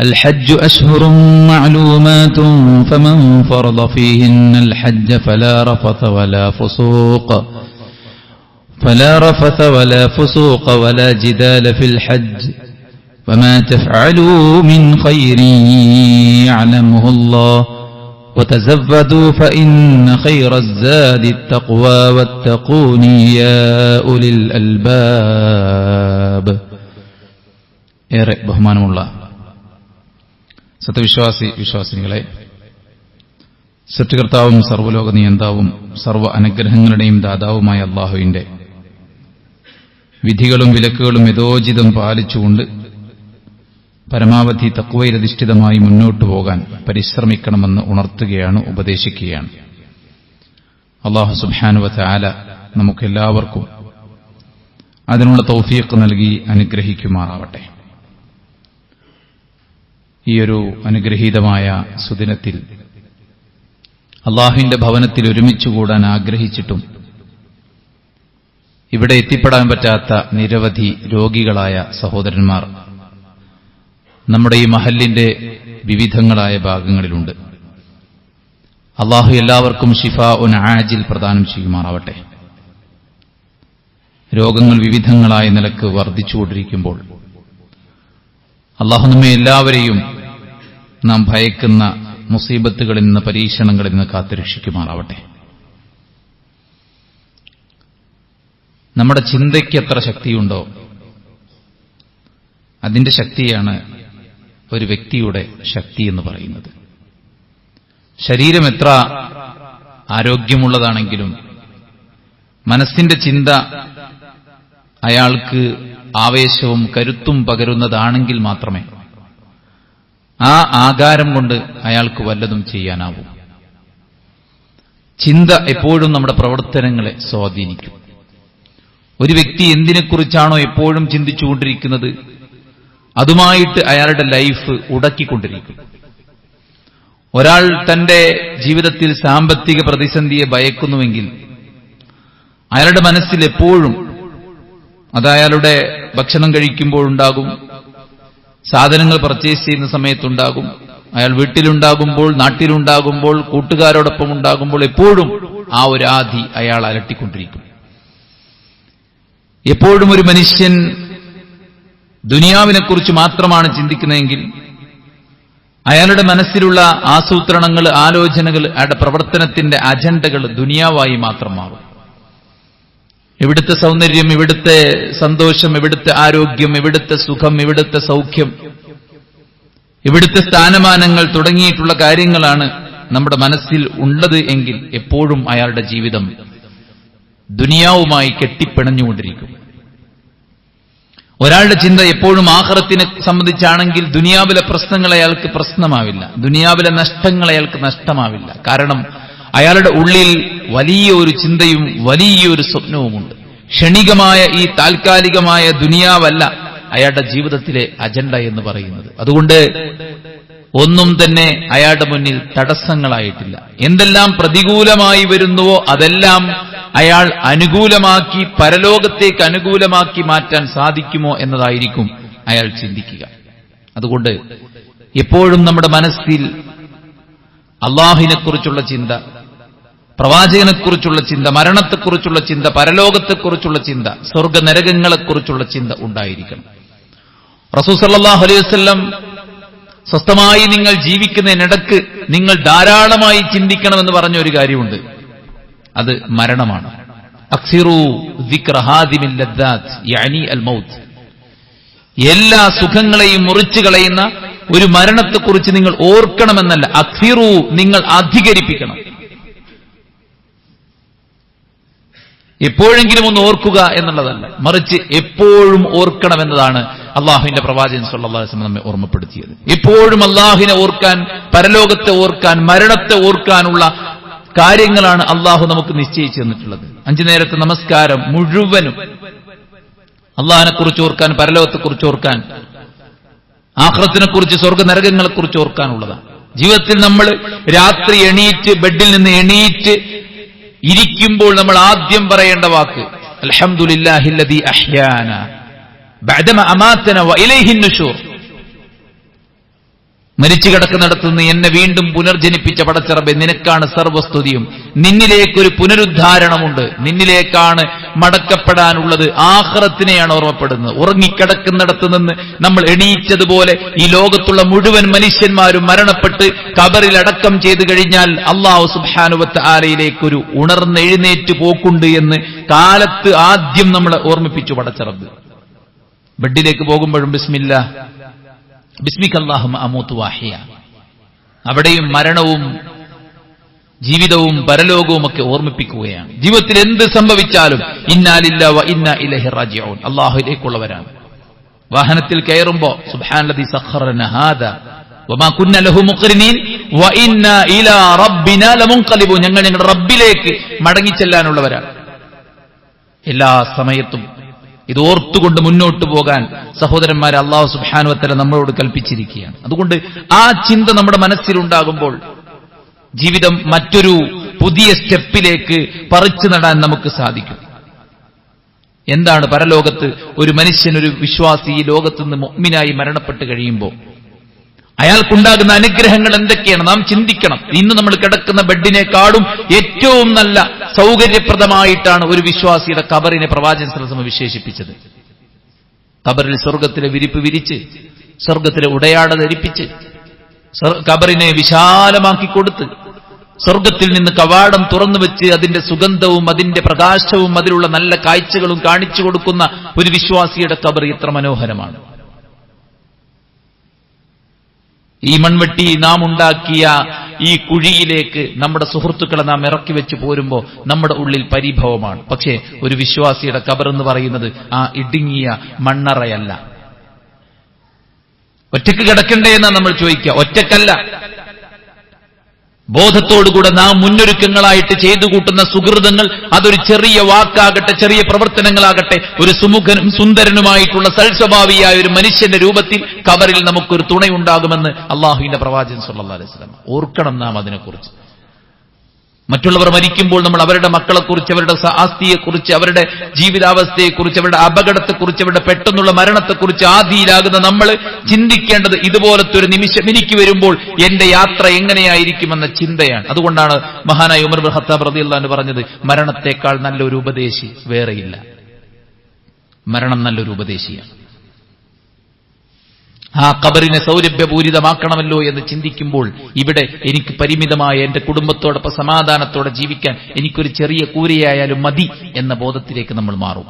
الحج أشهر معلومات فمن فرض فيهن الحج فلا رفث ولا فسوق فلا رفث ولا فسوق ولا جدال في الحج وما تفعلوا من خير يعلمه الله وتزودوا فإن خير الزاد التقوى واتقون يا أولي الألباب ഏറെ ബഹുമാനമുള്ള സത്യവിശ്വാസി വിശ്വാസിനികളെ സൃഷ്ടികർത്താവും സർവലോക നിയന്താവും സർവ അനുഗ്രഹങ്ങളുടെയും ദാതാവുമായ അള്ളാഹുവിന്റെ വിധികളും വിലക്കുകളും യഥോചിതം പാലിച്ചുകൊണ്ട് പരമാവധി തക്വയിലധിഷ്ഠിതമായി മുന്നോട്ടു പോകാൻ പരിശ്രമിക്കണമെന്ന് ഉണർത്തുകയാണ് ഉപദേശിക്കുകയാണ്. അള്ളാഹു സുബാനുവത്തെ ആല നമുക്കെല്ലാവർക്കും അതിനുള്ള തൗഫീഖ് നൽകി അനുഗ്രഹിക്കുമാറാവട്ടെ. ഈയൊരു അനുഗ്രഹീതമായ സുദിനത്തിൽ. അള്ളാഹുവിന്റെ ഭവനത്തിൽ ഒരുമിച്ചുകൂടാൻ ആഗ്രഹിച്ചിട്ടും ഇവിടെ എത്തിപ്പെടാൻ പറ്റാത്ത നിരവധി രോഗികളായ സഹോദരന്മാർ നമ്മുടെ ഈ മഹലിന്റെ വിവിധങ്ങളായ ഭാഗങ്ങളിലുണ്ട്. അള്ളാഹു എല്ലാവർക്കും ഷിഫ ഉൻ ആജിൽ പ്രദാനം ചെയ്യുമാറാവട്ടെ. രോഗങ്ങൾ വിവിധങ്ങളായ നിലയ്ക്ക് വർദ്ധിച്ചുകൊണ്ടിരിക്കുമ്പോൾ അള്ളാഹു നമ്മെ എല്ലാവരെയും നാം ഭയക്കുന്ന മുസീബത്തുകളിൽ നിന്ന് പരീക്ഷണങ്ങളിൽ നിന്ന് കാത്തുരക്ഷിക്കുമാറാവട്ടെ. നമ്മുടെ ചിന്തയ്ക്ക് എത്ര ശക്തിയുണ്ടോ അതിന്റെ ശക്തിയാണ് ഒരു വ്യക്തിയുടെ ശക്തി എന്ന് പറയുന്നത്. ശരീരം എത്ര ആരോഗ്യമുള്ളതാണെങ്കിലും മനസ്സിന്റെ ചിന്ത അയാൾക്ക് ആവേശവും കരുത്തും പകരുന്നതാണെങ്കിൽ മാത്രമേ ആ ആകാരം കൊണ്ട് അയാൾക്ക് വല്ലതും ചെയ്യാനാവും. ചിന്ത എപ്പോഴും നമ്മുടെ പ്രവർത്തനങ്ങളെ സ്വാധീനിക്കും. ഒരു വ്യക്തി എന്തിനെക്കുറിച്ചാണോ എപ്പോഴും ചിന്തിച്ചുകൊണ്ടിരിക്കുന്നത് അതുമായിട്ട് അയാളുടെ ലൈഫ് ഉടക്കിക്കൊണ്ടിരിക്കും. ഒരാൾ തന്റെ ജീവിതത്തിൽ സാമ്പത്തിക പ്രതിസന്ധിയെ ഭയക്കുന്നുവെങ്കിൽ അയാളുടെ മനസ്സിൽ എപ്പോഴും അത് അയാളുടെ ഭക്ഷണം കഴിക്കുമ്പോഴുണ്ടാകും സാധനങ്ങൾ പർച്ചേസ് ചെയ്യുന്ന സമയത്തുണ്ടാകും. അയാൾ വീട്ടിലുണ്ടാകുമ്പോൾ നാട്ടിലുണ്ടാകുമ്പോൾ കൂട്ടുകാരോടൊപ്പം ഉണ്ടാകുമ്പോൾ എപ്പോഴും ആ ഒരു ആധി അയാൾ അലട്ടിക്കൊണ്ടിരിക്കും. എപ്പോഴും ഒരു മനുഷ്യൻ ദുനിയാവിനെക്കുറിച്ച് മാത്രമാണ് ചിന്തിക്കുന്നതെങ്കിൽ അയാളുടെ മനസ്സിലുള്ള ആസൂത്രണങ്ങൾ ആലോചനകൾ അയാളുടെ പ്രവർത്തനത്തിന്റെ അജണ്ടകൾ ദുനിയാവായി മാത്രം മാറും. ഇവിടുത്തെ സൗന്ദര്യം ഇവിടുത്തെ സന്തോഷം ഇവിടുത്തെ ആരോഗ്യം ഇവിടുത്തെ സുഖം ഇവിടുത്തെ സൗഖ്യം. ഇവിടുത്തെ സ്ഥാനമാനങ്ങൾ തുടങ്ങിയിട്ടുള്ള കാര്യങ്ങളാണ് നമ്മുടെ മനസ്സിൽ ഉള്ളത് എങ്കിൽ എപ്പോഴും അയാളുടെ ജീവിതം ദുനിയാവുമായി കെട്ടിപ്പിണഞ്ഞുകൊണ്ടിരിക്കും. ഒരാളുടെ ചിന്ത എപ്പോഴും ആഹ്റത്തിനെ സംബന്ധിച്ചാണെങ്കിൽ ദുനിയാവിലെ പ്രശ്നങ്ങൾ അയാൾക്ക് പ്രശ്നമാവില്ല. ദുനിയാവിലെ നഷ്ടങ്ങൾ അയാൾക്ക് നഷ്ടമാവില്ല. കാരണം അയാളുടെ ഉള്ളിൽ വലിയ ഒരു ചിന്തയും വലിയൊരു സ്വപ്നവുമുണ്ട്. ക്ഷണികമായ ഈ താൽക്കാലികമായ ദുനിയാവല്ല അയാളുടെ ജീവിതത്തിലെ അജണ്ട എന്ന് പറയുന്നത്. അതുകൊണ്ട് ഒന്നും തന്നെ അയാളുടെ മുന്നിൽ തടസ്സങ്ങളായിട്ടില്ല. എന്തെല്ലാം പ്രതികൂലമായി വരുന്നുവോ അതെല്ലാം അയാൾ അനുകൂലമാക്കി പരലോകത്തേക്ക് അനുകൂലമാക്കി മാറ്റാൻ സാധിക്കുമോ എന്നതായിരിക്കും അയാൾ ചിന്തിക്കുക. അതുകൊണ്ട് എപ്പോഴും നമ്മുടെ മനസ്സിൽ അള്ളാഹിനെക്കുറിച്ചുള്ള ചിന്ത പ്രവാചകനെക്കുറിച്ചുള്ള ചിന്ത മരണത്തെക്കുറിച്ചുള്ള ചിന്ത പരലോകത്തെക്കുറിച്ചുള്ള ചിന്ത സ്വർഗ നരകങ്ങളെക്കുറിച്ചുള്ള ചിന്ത ഉണ്ടായിരിക്കണം. റസൂസല്ലാഹു അലൈഹി വസ്ല്ലം സ്വസ്ഥമായി നിങ്ങൾ ജീവിക്കുന്നതിനിടക്ക് നിങ്ങൾ ധാരാളമായി ചിന്തിക്കണമെന്ന് പറഞ്ഞ ഒരു കാര്യമുണ്ട്. അത് മരണമാണ്. എല്ലാ സുഖങ്ങളെയും മുറിച്ചു കളയുന്ന ഒരു മരണത്തെക്കുറിച്ച് നിങ്ങൾ ഓർക്കണമെന്നല്ല അക്സിറു നിങ്ങൾ അധികരിപ്പിക്കണം. എപ്പോഴെങ്കിലും ഒന്ന് ഓർക്കുക എന്നുള്ളതല്ല. മറിച്ച് എപ്പോഴും ഓർക്കണം ഓർക്കണമെന്നതാണ് അള്ളാഹുവിന്റെ പ്രവാചകൻ സല്ലാസ്ലം നമ്മെ ഓർമ്മപ്പെടുത്തിയത്. എപ്പോഴും അള്ളാഹുവിനെ ഓർക്കാൻ പരലോകത്തെ ഓർക്കാൻ മരണത്തെ ഓർക്കാനുള്ള കാര്യങ്ങളാണ് അള്ളാഹു നമുക്ക് നിശ്ചയിച്ചു തന്നിട്ടുള്ളത്. അഞ്ചു നേരത്തെ നമസ്കാരം മുഴുവനും അള്ളാഹിനെ കുറിച്ച് ഓർക്കാൻ പരലോകത്തെ കുറിച്ച് ഓർക്കാൻ ആഹ്റത്തിനെക്കുറിച്ച് സ്വർഗ നരകങ്ങളെക്കുറിച്ച് ഓർക്കാനുള്ളതാണ്. ജീവിതത്തിൽ നമ്മൾ രാത്രി എണീറ്റ് ബെഡിൽ നിന്ന് എണീറ്റ് ഇരിക്കുമ്പോൾ നമ്മൾ ആദ്യം പറയേണ്ട വാക്ക് അലഹമുല്ലാഹി അഹ്യാന. ബഅദമ അമാതന വഇലൈഹിൻ നുശൂർ മരിച്ചു കിടക്കുന്നിടത്തുനിന്ന് എന്നെ വീണ്ടും പുനർജനിപ്പിച്ച പടച്ചിറബെ നിനക്കാണ് സർവസ്തുതിയും. നിന്നിലേക്കൊരു പുനരുദ്ധാരണമുണ്ട്. നിന്നിലേക്കാണ് മടക്കപ്പെടാനുള്ളത്. ആഹ്റത്തിനെയാണ് ഓർമ്മപ്പെടുന്നത്. ഉറങ്ങിക്കിടക്കുന്നിടത്ത് നിന്ന് നമ്മൾ എണീച്ചതുപോലെ ഈ ലോകത്തുള്ള മുഴുവൻ മനുഷ്യന്മാരും മരണപ്പെട്ട് കബറിൽ അടക്കം ചെയ്തു കഴിഞ്ഞാൽ അള്ളാഹു സുബാനുവത്ത് ആലയിലേക്കൊരു ഉണർന്നെഴുന്നേറ്റ് പോക്കുണ്ട് എന്ന് കാലത്ത് ആദ്യം നമ്മളെ ഓർമ്മിപ്പിച്ചു പടച്ചിറബ്. ബെഡിലേക്ക് പോകുമ്പോഴും ബിസ്മില്ല ബിസ്മിക്കല്ലാഹും അമൂത്ത് വാഹിയ. അവിടെയും മരണവും ജീവിതവും പരലോകവും ഒക്കെ ഓർമ്മിപ്പിക്കുകയാണ്. ജീവിതത്തിൽ എന്ത് സംഭവിച്ചാലും ഇന്നാലില്ല ഇന്ന ഇലഹി റാജിഊൻ. അള്ളാഹുലേക്കുള്ളവരാണ് വാഹനത്തിൽ കയറുമ്പോ ഞങ്ങൾ ഞങ്ങളുടെ റബ്ബിലേക്ക് മടങ്ങിച്ചെല്ലാനുള്ളവരാണ്. എല്ലാ സമയത്തും ഇത് ഓർത്തുകൊണ്ട് മുന്നോട്ട് പോകാൻ സഹോദരന്മാരെ അള്ളാഹു സുബാനുവത്തല നമ്മളോട് കൽപ്പിച്ചിരിക്കുകയാണ്. അതുകൊണ്ട് ആ ചിന്ത നമ്മുടെ മനസ്സിലുണ്ടാകുമ്പോൾ ജീവിതം മറ്റൊരു പുതിയ സ്റ്റെപ്പിലേക്ക് പറിച്ചു നടാൻ നമുക്ക് സാധിക്കും. എന്താണ് പരലോകത്ത് ഒരു മനുഷ്യൻ ഒരു വിശ്വാസി ഈ ലോകത്ത് നിന്ന് മൊമ്മിനായി മരണപ്പെട്ട് കഴിയുമ്പോൾ അയാൾക്കുണ്ടാകുന്ന അനുഗ്രഹങ്ങൾ എന്തൊക്കെയാണ്? നാം ചിന്തിക്കണം. ഇന്ന് നമ്മൾ കിടക്കുന്ന ബെഡിനേക്കാളും ഏറ്റവും നല്ല സൗകര്യപ്രദമായിട്ടാണ് ഒരു വിശ്വാസിയുടെ കബറിനെ പ്രവാചകൻ വിശേഷിപ്പിച്ചത്. കബറിൽ സ്വർഗത്തിലെ വിരിപ്പ് വിരിച്ച് സ്വർഗത്തിലെ ഉടയാട ധരിപ്പിച്ച് കബറിനെ വിശാലമാക്കി കൊടുത്ത് സ്വർഗത്തിൽ നിന്ന് കവാടം തുറന്നു വെച്ച് അതിന്റെ സുഗന്ധവും അതിന്റെ പ്രകാശവും അതിലുള്ള നല്ല കാഴ്ചകളും കാണിച്ചു കൊടുക്കുന്ന ഒരു വിശ്വാസിയുടെ കബർ എത്ര മനോഹരമാണ്. ഈ മൺവെട്ടി നാം ഉണ്ടാക്കിയ ഈ കുഴിയിലേക്ക് നമ്മുടെ സുഹൃത്തുക്കളെ നാം ഇറക്കി വെച്ച് പോരുമ്പോൾ നമ്മുടെ ഉള്ളിൽ പരിഭവമാണ്. പക്ഷേ ഒരു വിശ്വാസിയുടെ കബർ എന്ന് പറയുന്നത് ആ ഇടുങ്ങിയ മണ്ണറയല്ല. ഒറ്റയ്ക്ക് കിടക്കണ്ടേ എന്നാ നമ്മൾ ചോദിക്കുക. ഒറ്റക്കല്ല ബോധത്തോടുകൂടെ നാം മുന്നൊരുക്കങ്ങളായിട്ട് ചെയ്തു കൂട്ടുന്ന സുഹൃതങ്ങൾ അതൊരു ചെറിയ വാക്കാകട്ടെ ചെറിയ പ്രവർത്തനങ്ങളാകട്ടെ ഒരു സുമുഖനും സുന്ദരനുമായിട്ടുള്ള സൽസ്വഭാവിയായ ഒരു മനുഷ്യന്റെ രൂപത്തിൽ കവറിൽ നമുക്കൊരു തുണയുണ്ടാകുമെന്ന് അള്ളാഹുവിന്റെ പ്രവാചകൻ സല്ലാ അലൈഹി സ്വലം ഓർക്കണം നാം അതിനെക്കുറിച്ച്. മറ്റുള്ളവർ മരിക്കുമ്പോൾ നമ്മൾ അവരുടെ മക്കളെക്കുറിച്ച് അവരുടെ ആസ്തിയെക്കുറിച്ച് അവരുടെ ജീവിതാവസ്ഥയെക്കുറിച്ച് അവരുടെ അപകടത്തെക്കുറിച്ച് അവരുടെ പെട്ടെന്നുള്ള മരണത്തെക്കുറിച്ച് ആദിയിലാകുന്ന നമ്മൾ ചിന്തിക്കേണ്ടത് ഇതുപോലത്തെ ഒരു നിമിഷം എനിക്ക് വരുമ്പോൾ എന്റെ യാത്ര എങ്ങനെയായിരിക്കുമെന്ന ചിന്തയാണ്. അതുകൊണ്ടാണ് മഹാനായ ഉമർ ഖത്താബ് പ്രതി അള്ളഹാൻ പറഞ്ഞത് മരണത്തെക്കാൾ നല്ലൊരു ഉപദേശി വേറെയില്ല. മരണം നല്ലൊരു ഉപദേശിയാണ്. ആ കബറിനെ സൗരഭ്യപൂരിതമാക്കണമല്ലോ എന്ന് ചിന്തിക്കുമ്പോൾ ഇവിടെ എനിക്ക് പരിമിതമായ എന്റെ കുടുംബത്തോടൊപ്പം സമാധാനത്തോടെ ജീവിക്കാൻ എനിക്കൊരു ചെറിയ കൂരയായാലും മതി എന്ന ബോധത്തിലേക്ക് നമ്മൾ മാറും.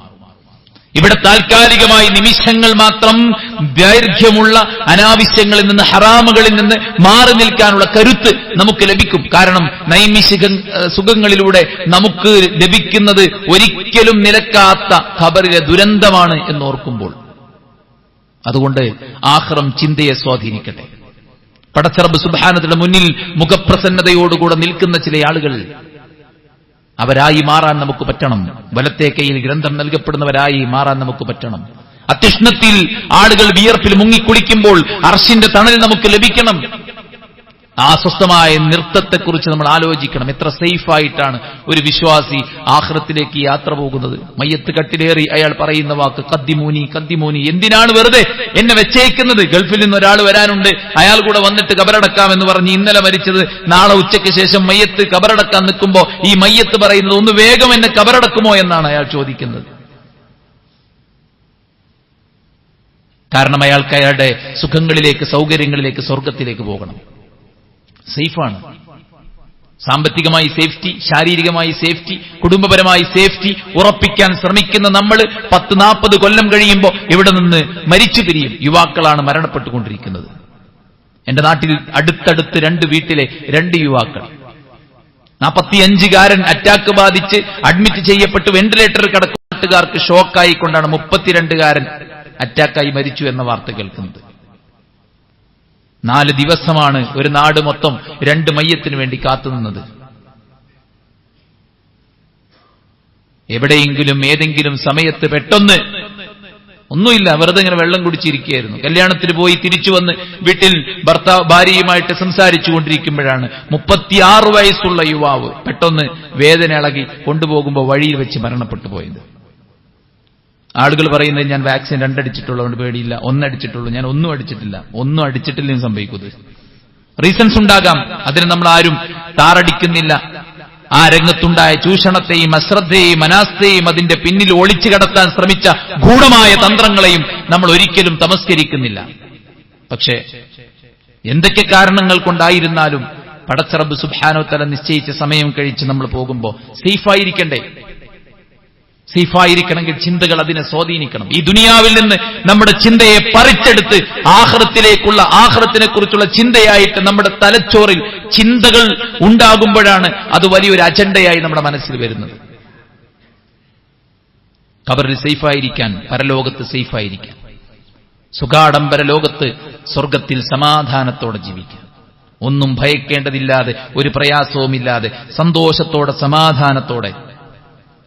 ഇവിടെ താൽക്കാലികമായി നിമിഷങ്ങൾ മാത്രം ദൈർഘ്യമുള്ള അനാവശ്യങ്ങളിൽ നിന്ന് ഹറാമുകളിൽ നിന്ന് മാറി നിൽക്കാനുള്ള കരുത്ത് നമുക്ക് ലഭിക്കും. കാരണം നൈമിഷിക സുഖങ്ങളിലൂടെ നമുക്ക് ലഭിക്കുന്നത് ഒരിക്കലും നിലക്കാത്ത ഖബറിലെ ദുരന്തമാണ് എന്നോർക്കുമ്പോൾ. അതുകൊണ്ട് ആഹ്റം ചിന്തയെ സ്വാധീനിക്കട്ടെ. പടച്ചറബ് സുബാനത്തിന്റെ മുന്നിൽ മുഖപ്രസന്നതയോടുകൂടെ നിൽക്കുന്ന ചില ആളുകൾ അവരായി മാറാൻ നമുക്ക് പറ്റണം. വലത്തെ കയ്യിൽ ഗ്രന്ഥം നൽകപ്പെടുന്നവരായി മാറാൻ നമുക്ക് പറ്റണം. അത്യുഷ്ണത്തിൽ ആളുകൾ വിയർപ്പിൽ മുങ്ങിക്കുളിക്കുമ്പോൾ അർഷിന്റെ തണൽ നമുക്ക് ലഭിക്കണം. ആ സ്വസ്ഥമായ നൃത്തത്തെക്കുറിച്ച് നമ്മൾ ആലോചിക്കണം. എത്ര സേഫായിട്ടാണ് ഒരു വിശ്വാസി ആഹ്റത്തിലേക്ക് യാത്ര പോകുന്നത്. മയ്യത്ത് കട്ടിലേറി അയാൾ പറയുന്ന വാക്ക് കദ്ദിമൂനി കദ്ദിമൂനി എന്തിനാണ് വെറുതെ എന്നെ വെച്ചേക്കുന്നത്? ഗൾഫിൽ നിന്ന് ഒരാൾ വരാനുണ്ട്. അയാൾ കൂടെ വന്നിട്ട് കബറടക്കാം എന്ന് പറഞ്ഞ് ഇന്നലെ മരിച്ചത്. നാളെ ഉച്ചയ്ക്ക് ശേഷം മയ്യത്ത് കബറടക്കാൻ നിൽക്കുമ്പോൾ ഈ മയ്യത്ത് പറയുന്നത് ഒന്ന് വേഗം എന്നെ കബറടക്കുമോ എന്നാണ് അയാൾ ചോദിക്കുന്നത്. കാരണം അയാൾക്ക് അയാളുടെ സുഖങ്ങളിലേക്ക് സൗകര്യങ്ങളിലേക്ക് സ്വർഗത്തിലേക്ക് പോകണം. സേഫാണ്. സാമ്പത്തികമായി സേഫ്റ്റി ശാരീരികമായി സേഫ്റ്റി കുടുംബപരമായി സേഫ്റ്റി ഉറപ്പിക്കാൻ ശ്രമിക്കുന്ന നമ്മൾ പത്ത് നാൽപ്പത് കൊല്ലം കഴിയുമ്പോൾ ഇവിടെ നിന്ന് മരിച്ചു പിരിയും യുവാക്കളാണ് മരണപ്പെട്ടുകൊണ്ടിരിക്കുന്നത്. എന്റെ നാട്ടിൽ അടുത്തടുത്ത് രണ്ട് വീട്ടിലെ രണ്ട് യുവാക്കൾ. നാൽപ്പത്തിയഞ്ചുകാരൻ അറ്റാക്ക് ബാധിച്ച് അഡ്മിറ്റ് ചെയ്യപ്പെട്ട് വെന്റിലേറ്ററിൽ കിടക്കുന്ന നാട്ടുകാർക്ക് ഷോക്കായിക്കൊണ്ടാണ് മുപ്പത്തിരണ്ടുകാരൻ അറ്റാക്കായി മരിച്ചു എന്ന വാർത്ത കേൾക്കുന്നത്. നാല് ദിവസമാണ് ഒരു നാട് മൊത്തം രണ്ട് മയ്യത്തിന് വേണ്ടി കാത്തുനിന്നത്. എവിടെയെങ്കിലും ഏതെങ്കിലും സമയത്ത് പെട്ടെന്ന് ഒന്നുമില്ല വെറുതെ ഇങ്ങനെ വെള്ളം കുടിച്ചിരിക്കുകയായിരുന്നു. കല്യാണത്തിന് പോയി തിരിച്ചു വന്ന് വീട്ടിൽ ഭർത്താവ് ഭാര്യയുമായിട്ട് സംസാരിച്ചു കൊണ്ടിരിക്കുമ്പോഴാണ് മുപ്പത്തിയാറ് വയസ്സുള്ള യുവാവ് പെട്ടെന്ന് വേദന ഇളകി കൊണ്ടുപോകുമ്പോൾ വഴിയിൽ വെച്ച് മരണപ്പെട്ടു പോയത്. ആളുകൾ പറയുന്നത് ഞാൻ വാക്സിൻ രണ്ടടിച്ചിട്ടുള്ളതുകൊണ്ട് പേടിയില്ല. ഒന്നടിച്ചിട്ടുള്ളൂ. ഞാൻ ഒന്നും അടിച്ചിട്ടില്ല. ഒന്നും അടിച്ചിട്ടില്ലെന്ന് സംഭവിക്കുന്നത് റീസൺസ് ഉണ്ടാകാം. അതിന് നമ്മൾ ആരും താറടിക്കുന്നില്ല. ആ രംഗത്തുണ്ടായ ചൂഷണത്തെയും അശ്രദ്ധയെയും അനാസ്ഥയെയും അതിന്റെ പിന്നിൽ ഒളിച്ചു കടത്താൻ ശ്രമിച്ച ഗൂഢമായ തന്ത്രങ്ങളെയും നമ്മൾ ഒരിക്കലും തമസ്കരിക്കുന്നില്ല. പക്ഷേ എന്തൊക്കെ കാരണങ്ങൾ കൊണ്ടായിരുന്നാലും പടച്ചറബ് സുഭാനോത്തല നിശ്ചയിച്ച സമയം കഴിച്ച് നമ്മൾ പോകുമ്പോൾ സേഫായിരിക്കണ്ടേ സേഫായിരിക്കണമെങ്കിൽ ചിന്തകൾ അതിനെ സ്വാധീനിക്കണം. ഈ ദുനിയാവിൽ നിന്ന് നമ്മുടെ ചിന്തയെ പറിച്ചെടുത്ത് ആഹ്റത്തിലേക്കുള്ള ആഹ്റത്തിനെ കുറിച്ചുള്ള ചിന്തയായിട്ട് നമ്മുടെ തലച്ചോറിൽ ചിന്തകൾ ഉണ്ടാകുമ്പോഴാണ് അത് വലിയൊരു അജണ്ടയായി നമ്മുടെ മനസ്സിൽ വരുന്നത്. കബറിൽ സേഫായിരിക്കാൻ പരലോകത്ത് സേഫായിരിക്കാൻ സുഖാഡംബര ലോകത്ത് സ്വർഗത്തിൽ സമാധാനത്തോടെ ജീവിക്കാൻ. ഒന്നും ഭയക്കേണ്ടതില്ലാതെ ഒരു പ്രയാസവുമില്ലാതെ സന്തോഷത്തോടെ സമാധാനത്തോടെ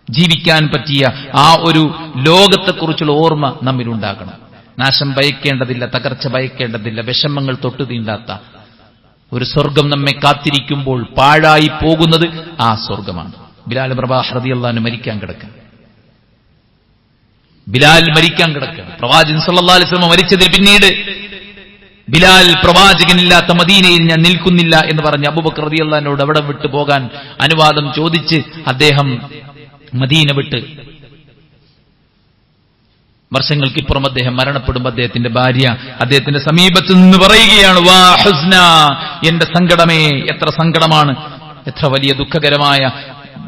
ജീവിക്കാൻ പറ്റിയ ആ ഒരു ലോകത്തെക്കുറിച്ചുള്ള ഓർമ്മ നമ്മിലുണ്ടാകണം. നാശം ഭയക്കേണ്ടതില്ല തകർച്ച ഭയക്കേണ്ടതില്ല വിഷമങ്ങൾ തൊട്ടു തീണ്ടാത്ത ഒരു സ്വർഗം നമ്മെ കാത്തിരിക്കുമ്പോൾ പാഴായി പോകുന്നത് ആ സ്വർഗമാണ്. ബിലാൽ പ്രഭാ ഹൃദയല്ലാന്ന് മരിക്കാൻ കിടക്കുക ബിലാൽ മരിക്കാൻ കിടക്കുക പ്രവാചകൻ സല്ലല്ലാഹു അലൈഹി വസല്ലം മരിച്ചതിന് പിന്നീട് ബിലാൽ പ്രവാചകനില്ലാത്ത മദീനയിൽ ഞാൻ നിൽക്കുന്നില്ല എന്ന് പറഞ്ഞ് അബൂബക്കർ റളിയല്ലാഹുവിനോട് അവിടെ വിട്ടു പോകാൻ അനുവാദം ചോദിച്ച് അദ്ദേഹം മദീന വിട്ട് വർഷങ്ങൾക്കിപ്പുറം അദ്ദേഹം മരണപ്പെടുമ്പോൾ അദ്ദേഹത്തിന്റെ ഭാര്യ അദ്ദേഹത്തിന്റെ സമീപത്ത് നിന്ന് പറയുകയാണ് വാ എന്റെ സങ്കടമേ എത്ര സങ്കടമാണ് എത്ര വലിയ ദുഃഖകരമായ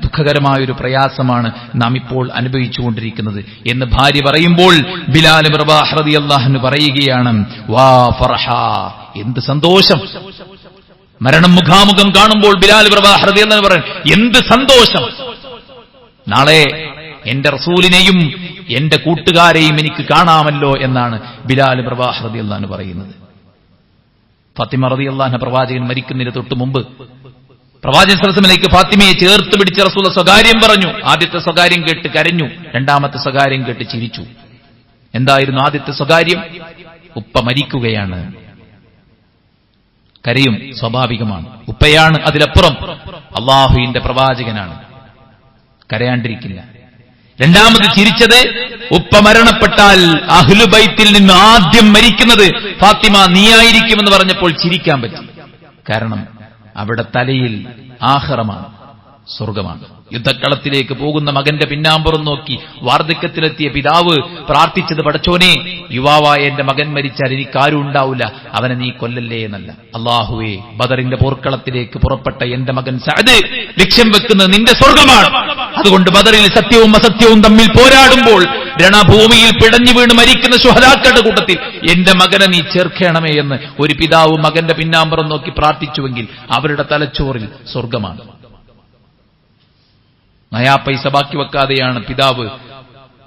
ദുഃഖകരമായ ഒരു പ്രയാസമാണ് നാം ഇപ്പോൾ അനുഭവിച്ചുകൊണ്ടിരിക്കുന്നത്. എന്ന് ഭാര്യ പറയുമ്പോൾ ബിലാൽ പ്രഭാഹ്റതി അള്ളാഹന് പറയുകയാണ് വാ ഫർഹ എന്ത് സന്തോഷം. മരണം മുഖാമുഖം കാണുമ്പോൾ ബിലാൽ പ്രഭാഹ്റതി എന്ന് പറയും എന്ത് സന്തോഷം. നാളെ എന്റെ റസൂലിനെയും എന്റെ കൂട്ടുകാരെയും എനിക്ക് കാണാമല്ലോ എന്നാണ് ബിലാൽ പ്രവാഹ് റതി അള്ളഹാന് പറയുന്നത്. ഫാത്തിമ റതി പ്രവാചകൻ മരിക്കുന്നതിന് തൊട്ട് മുമ്പ് പ്രവാചക സരസമിലേക്ക് ഫാത്തിമയെ ചേർത്ത് പിടിച്ച റസൂല സ്വകാര്യം പറഞ്ഞു. ആദ്യത്തെ സ്വകാര്യം കേട്ട് കരഞ്ഞു. രണ്ടാമത്തെ സ്വകാര്യം കേട്ട് ചിരിച്ചു. എന്തായിരുന്നു ആദ്യത്തെ സ്വകാര്യം? ഉപ്പ മരിക്കുകയാണ്. കരയും സ്വാഭാവികമാണ്. ഉപ്പയാണ് അതിലപ്പുറം. അള്ളാഹുവിന്റെ പ്രവാചകനാണ്. കരയാണ്ടിരിക്കില്ല. രണ്ടാമത് ചിരിച്ചത് ഉപ്പ മരണപ്പെട്ടാൽ അഹ്ലുബൈത്തിൽ നിന്ന് ആദ്യം മരിക്കുന്നത് ഫാത്തിമ നീയായിരിക്കുമെന്ന് പറഞ്ഞപ്പോൾ ചിരിക്കാൻ പറ്റി. കാരണം അവിടെ തലയിൽ ആഹ്റമാണ്. സ്വർഗമാണ്. യുദ്ധക്കളത്തിലേക്ക് പോകുന്ന മകന്റെ പിന്നാമ്പുറം നോക്കി വാർദ്ധക്യത്തിലെത്തിയ പിതാവ് പ്രാർത്ഥിച്ചത് പടച്ചോനെ യുവാവായ എന്റെ മകൻ മരിച്ചാൽ എനിക്ക് ആരും ഉണ്ടാവില്ല. അവനെ നീ കൊല്ലല്ലേ എന്നല്ല. അള്ളാഹുവേ ബദറിന്റെ പോർക്കളത്തിലേക്ക് പുറപ്പെട്ട എന്റെ മകൻ സഅദ് ലക്ഷ്യം വെക്കുന്നത് നിന്റെ സ്വർഗമാണ്. അതുകൊണ്ട് ബദറിൽ സത്യവും അസത്യവും തമ്മിൽ പോരാടുമ്പോൾ രണഭൂമിയിൽ പിടഞ്ഞു വീണ് മരിക്കുന്ന ശുഹദാക്കളുടെ കൂട്ടത്തിൽ എന്റെ മകനെ നീ ചേർക്കണമേ എന്ന് ഒരു പിതാവ് മകന്റെ പിന്നാമ്പുറം നോക്കി പ്രാർത്ഥിച്ചുവെങ്കിൽ അവരുടെ തലച്ചോറിൽ സ്വർഗമാണ്. നയാ പൈസ ബാക്കി വെക്കാതെയാണ് പിതാവ്